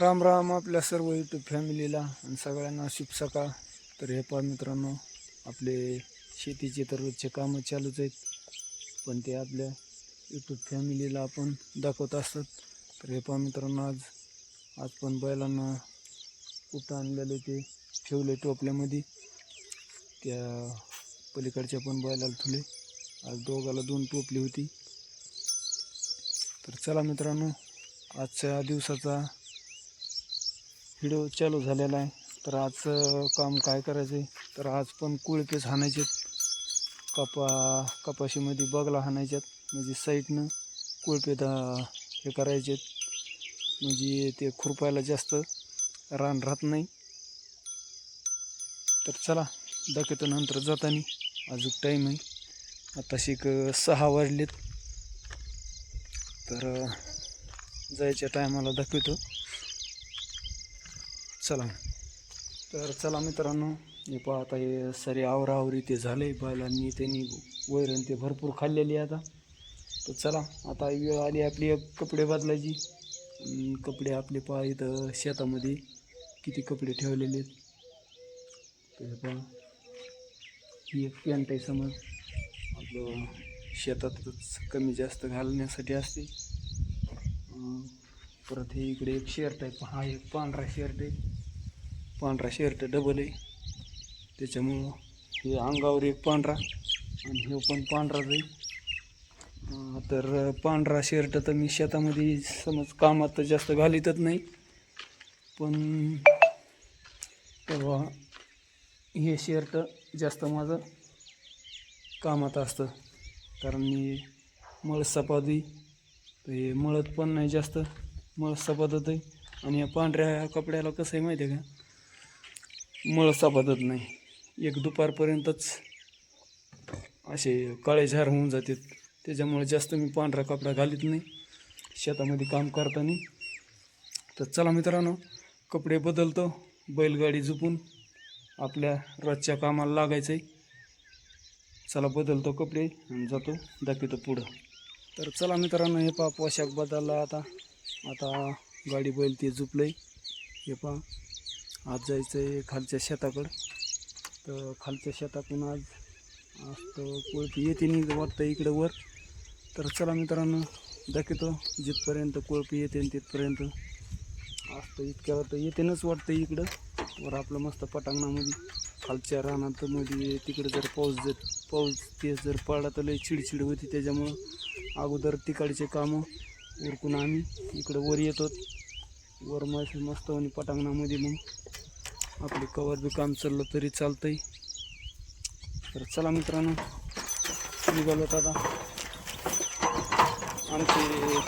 राम राम आपल्या सर्व यूट्यूब फॅमिलीला आणि सगळ्यांना शुभ सकाळ. तर हे पहा मित्रांनो आपले शेतीचे तर रोजचे कामं चालूच आहेत पण ते आपल्या यूट्यूब फॅमिलीला आपण दाखवत असतात. तर हे पहा मित्रांनो आज आज पण बैलांना कुठं आणलेले ते ठेवले टोपल्यामध्ये. त्या पलीकडच्या पण बैलाला ठेवले आज दोघाला दोन टोपली होती. तर चला मित्रांनो आजच्या दिवसाचा व्हिडिओ चालू झालेला आहे. तर आजचं काम काय करायचं आहे तर आज पण कुळपेच हाणायचे कपा कपाशीमध्ये बगला हाणायच्यात म्हणजे साईडनं कुळपेत हे करायचे म्हणजे ते खुरपायला जास्त रान राहत नाही. तर चला दाखवतो नंतर जाताना. अजून टाईम आहे. आता शिक सहा वाजलेत. तर जायच्या टायमाला दाखवतो. चला. तर चला मित्रांनो हे पहा आता हे सरे आवरावरी ते झाले बैलांनी त्यांनी वैरण ते भरपूर खाल्लेली आहे आता. तर चला आता वेळ आली आपली एक कपडे बदलायची. कपडे आपले पहा इथं शेतामध्ये किती कपडे ठेवलेले आहेत. तर पहा ही एक पॅन्ट आहे समज. आपलं शेतातच कमी जास्त घालण्यासाठी असते. परत हे इकडे एक शर्ट आहे हा एक पांढरा शर्ट आहे. पांढरा शर्ट डबल आहे त्याच्यामुळं हे अंगावर एक पांढरा आणि हे पण पांढराच आहे. तर पांढरा शर्ट तर मी शेतामध्ये समज कामात तर जास्त घालीतच नाही. पण तेव्हा हे शर्ट जास्त माझं कामात असतं. कारण मी मळसपादी तर हे मळत पण नाही जास्त. मळ सपादत आहे. आणि या पांढऱ्या कपड्याला कसं आहे माहिती आहे का? मळसा बदत नाही. एक दुपारपर्यंतच असे काळे झार होऊन जातात. त्याच्यामुळे जास्त मी पांढरा कपडा घालीत नाही. शेतामध्ये काम करताना. तर चला मित्रांनो कपडे बदलतो. बैलगाडी झुपून आपल्या रोजच्या कामाला लागायचं आहे चला बदलतो कपडे आणि जातो दाखवतो पुढं. तर चला मित्रांनो हे पहा पोशाख बदलला आता. आता गाडी बैल ते झुपलंय. हे पहा. आज जायचं आहे खालच्या शेताकडं. तर खालच्या शेतातून आज आज तर कोळपी येते नाही वाटतं इकडं वर. तर चला मित्रांनो दाखवतो जिथपर्यंत कोळपी येते न तिथपर्यंत. आज तर इतक्या तर येतेनच वाटतं इकडं. वर आपलं मस्त पटांगणामध्ये खालच्या रानात मध्ये तिकडे जर पाऊस जर पाऊस ते जर पडला तर लई चिडचिड होती. त्याच्यामुळं अगोदर तिकडचे कामं उरकून आम्ही इकडं वर येतो वर मस्त मस्त आणि पटांगणामध्ये मग आपली कवर बी काम चाललं तरी चालतंय. तर चला मित्रांनो निघालोत आता आमचे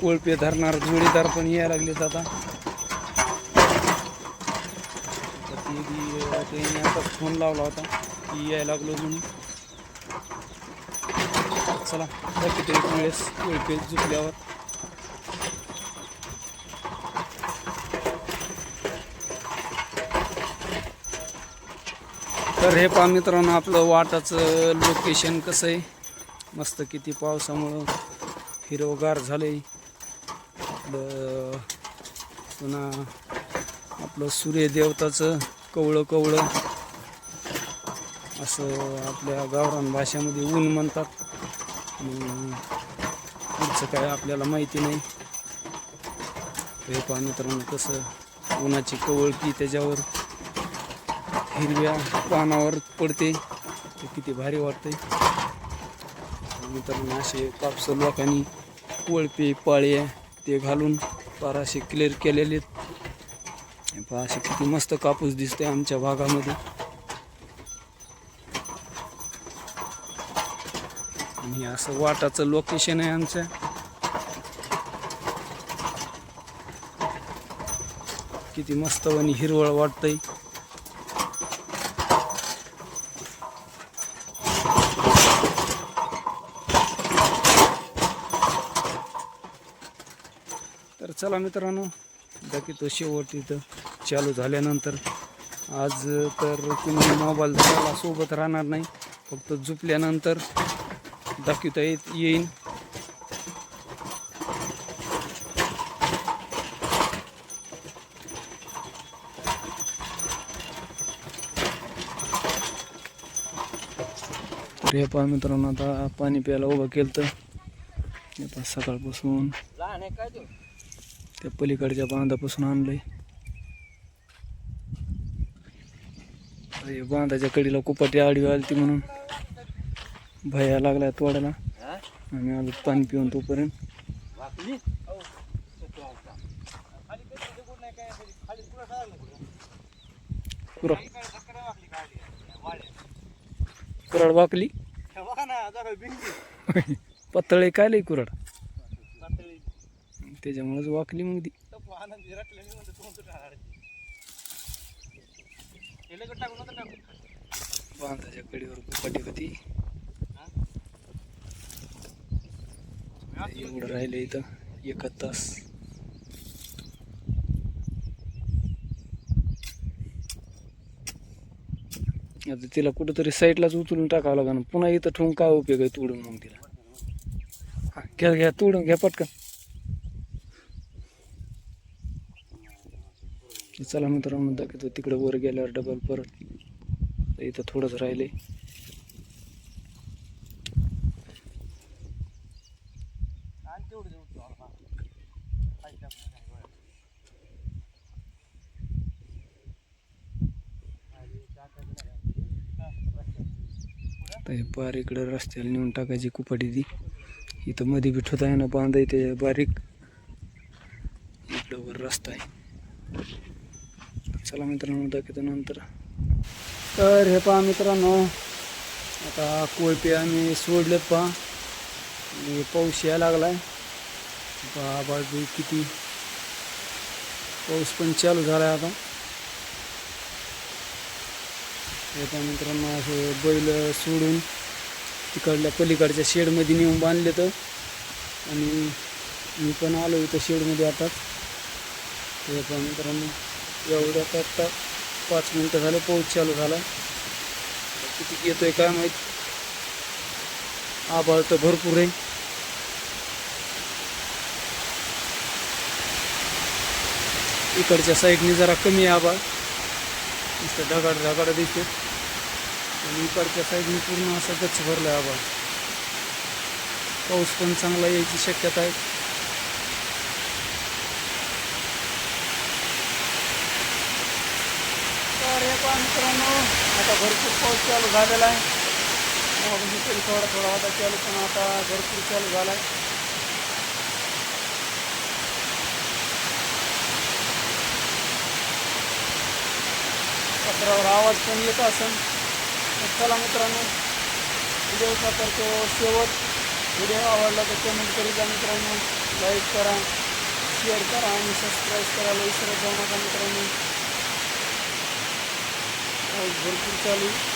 कोळपे धरणार जोडीदार पण यायला लागलेत आता. ते त्यांनी आता फोन लावला होता की यायला लागलो म्हणून. चला बाकी एक वेळेस कोळपे झुकल्यावर तर हे पहा मित्रांनो आपलं वाटाचं लोकेशन कसं आहे? मस्त किती पावसामुळं हिरवगार झालं आहे आपलं पुन्हा आपलं सूर्यदेवताचं कवळं कवळं असं आपल्या गावरान भाषेमध्ये ऊन म्हणतात. पुढचं काय आपल्याला माहिती नाही. हे पहा मित्रांनो कसं उन्हाची कवळकी त्याच्यावर. हिरव्या पानावर पडते. ते किती भारी वाटते मित्रांनो असे कापस लोकांनी वळपे पाळे ते घालून पार असे क्लिअर केलेले आहेत. पहा असे किती मस्त कापूस दिसते आमच्या भागामध्ये. आणि असं वाटाचं लोकेशन आहे आमचं. किती मस्त आणि हिरवळ वाटतंय. तर चला मित्रांनो बाकी तो शेवट इथं चालू झाल्यानंतर आज तर तुम्ही मोबाईल झाला सोबत राहणार नाही फक्त झुपल्यानंतर दाखवता येत येईन. तर हे पहा मित्रांनो आता पाणी प्यायला उभं केलं तर हे पहा सकाळपासून. त्या पलीकडच्या बांधापासून आणलंय. बांधाच्या कडीला कुपाटी आडवी आली ती म्हणून. भया लागलाय तोडायला. आम्ही आलो पाणी पिऊन तोपर्यंत. कुरा. कुराड वाकली. पत्तळे काय लई कुराड त्याच्यामुळेच वाकली मग ती. बांधाच्या कडीवर कुपाटी होती. एवढं राहिलं इथं एक तास. आता तिला कुठंतरी साईडलाच उचलून टाकावं लागेल. पुन्हा इथं ठेवून काय उपयोग आहे तोडून मग तिला. हा, घ्या घ्या तोडून घ्या पटकन. चला मित्रांनो दाखवतो तिकडं वर गेल्यावर डबल परत तर इथं थोडंच राहिले. हे पार इकडं रस्त्याला नेऊन टाकायची कुपाटी ती. इथं मध्ये बी आहे ना बांधाय ते बारीक. इकडं वर रस्ता आहे. चला मित्रांनो दाखवतो नंतर. तर हे पहा मित्रांनो आता कोळपे आम्ही सोडलेत पहा. आणि पाऊस यायला लागलाय. पहा बाजू किती पाऊस पण चालू झालाय आता. हे पहा मित्रांनो असे बैल सोडून तिकडल्या पलीकडच्या शेडमध्ये नेऊन बांधले तर आणि मी पण आलो इथं शेडमध्ये आता. हे पहा मित्रांनो. एवढ्यात आता पाच मिनटं झाले पाऊस चालू झाला. किती येतोय काय माहीत? आभाळ तर भरपूर आहे. इकडच्या साईडने जरा कमी आहे आभाळ. नुसतं ढगाड ढगाड दिसते आणि इकडच्या साईडने पूर्ण असं गच्च भरलं आहे आभाळ. पाऊस पण चांगला यायची शक्यता आहे तर हे पहा मित्रांनो आता भरपूर पाऊस चालू झालेला आहे. हो, तरी थोडा थोडा होता चालू पण आता भरपूर चालू झाला आहे पत्रावर आवाज पण येत असेल. चला मित्रांनो व्हिडिओचा तर तो शेवट व्हिडिओ आवडला तर कमेंट करी द्या मित्रांनो. लाईक करा शेअर करा आणि सबस्क्राईब करायला विसरत जाऊ नका मित्रांनो. पाऊस भरपूर चालू आहे.